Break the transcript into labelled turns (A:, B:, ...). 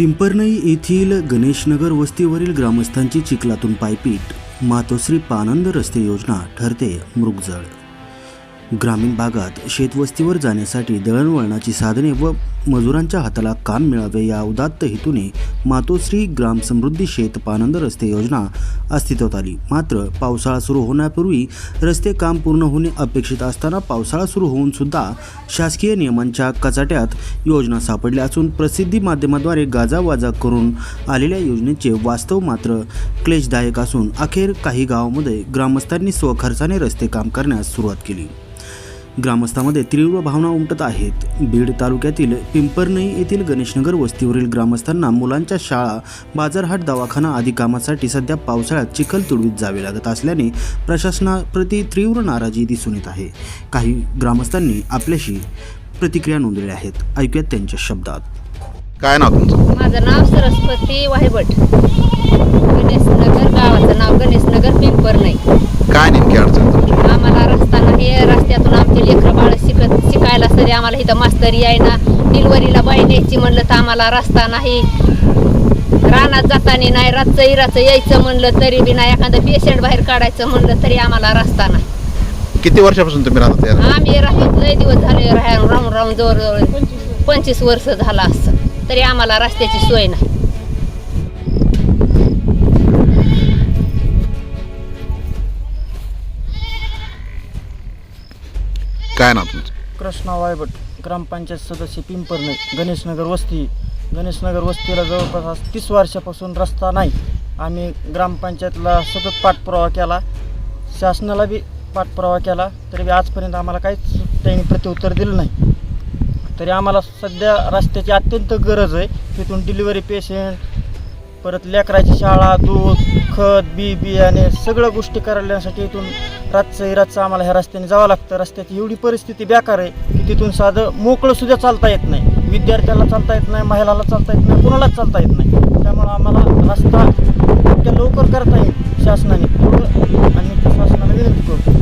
A: पिंपरनई येथील गणेशनगर वस्तीवरील ग्रामस्थांची चिखलातून पायपीट. मातोश्री पानंद रस्ते योजना ठरते मृगजळ. ग्रामीण भागात शेतवस्तीवर जाण्यासाठी दळणवळणाची साधने व मजुरांच्या हाताला काम मिळावे या उदात्त हेतूने मातोश्री ग्राम समृद्धी शेत पानंद रस्ते योजना अस्तित्वात आली. मात्र पावसाळा सुरू होण्यापूर्वी रस्ते काम पूर्ण होणे अपेक्षित असताना पावसाळा सुरू होऊन सुद्धा शासकीय नियमांच्या कचाट्यात योजना सापडल्या असून प्रसिद्धी माध्यमाद्वारे गाजावाजा करून आलेल्या योजनेचे वास्तव मात्र क्लेशदायक असून अखेर काही गावामध्ये ग्रामस्थांनी स्वखर्चाने रस्ते काम करण्यास सुरुवात केली. ग्रामस्थांमध्ये तीव्र भावना उमटत आहेत. बीड तालुक्यातील पिंपरनई येथील गणेशनगर वस्तीवरील ग्रामस्थांना मुलांच्या शाळा बाजारहाट दवाखाना आदी कामासाठी सध्या पावसाळ्यात चिखल तुडवीत जावे लागत असल्याने प्रशासनाप्रती तीव्र नाराजी दिसून येत आहे. काही ग्रामस्थांनी आपल्याशी प्रतिक्रिया नोंदवल्या आहेत. ऐकूयात त्यांच्या शब्दात.
B: काय नाव तुमचं?
C: माझं नाव सरस्वती वाहेबट गणेशनगर गावाचं नाव गणेशनगर पिंपर नाही
B: काय नेमकी अडचण तुमची
C: आम्हाला रस्ता नाही रस्त्यातून आमचे लेकरं बाळ शिकत सरी आम्हाला इथं मास्तरी आहे ना. डिलवरीला बाई न्यायची म्हणलं तर आम्हाला रस्ता नाही. रानात जाताना नाही रातचं इराचं यायचं म्हणलं तरी बी नाही. एखादं पेशंट बाहेर काढायचं म्हणलं तरी आम्हाला रस्ता नाही.
B: किती वर्षापासून तुम्ही राहता त्या
C: आम्ही राहतो लय दिवस झाले राहून राहून राहून जवळजवळ पंचवीस वर्ष झालं असतं तरी आम्हाला रस्त्याची सोय नाही.
B: काय नाव तुमचं?
D: कृष्णा वायभट ग्रामपंचायत सदस्य पिंपरणे गणेशनगर वस्ती. गणेशनगर वस्तीला जवळपास आज तीस वर्षापासून रस्ता नाही. आम्ही ग्रामपंचायतला सतत पाठपुरावा केला. शासनाला बी पाठपुरावा केला. तरी बी आजपर्यंत आम्हाला काहीच त्यांनी प्रत्युत्तर दिलं नाही. तरी आम्हाला सध्या रस्त्याची अत्यंत गरज आहे. तिथून डिलिव्हरी पेशंट परत लेकराची शाळा दूध खत बी बियाणे सगळं गोष्टी करण्यासाठी इथून रातचं रातचं आम्हाला ह्या रस्त्याने जावं लागतं. रस्त्याची एवढी परिस्थिती बेकार आहे की तिथून साधं मोकळं सुद्धा चालता येत नाही. विद्यार्थ्याला चालता येत नाही महिलाला चालता येत नाही कुणालाच चालता येत नाही. त्यामुळं आम्हाला रस्ता इतक्या लवकर करता येईल शासनाने. आणि शासनाला विनंती करतो.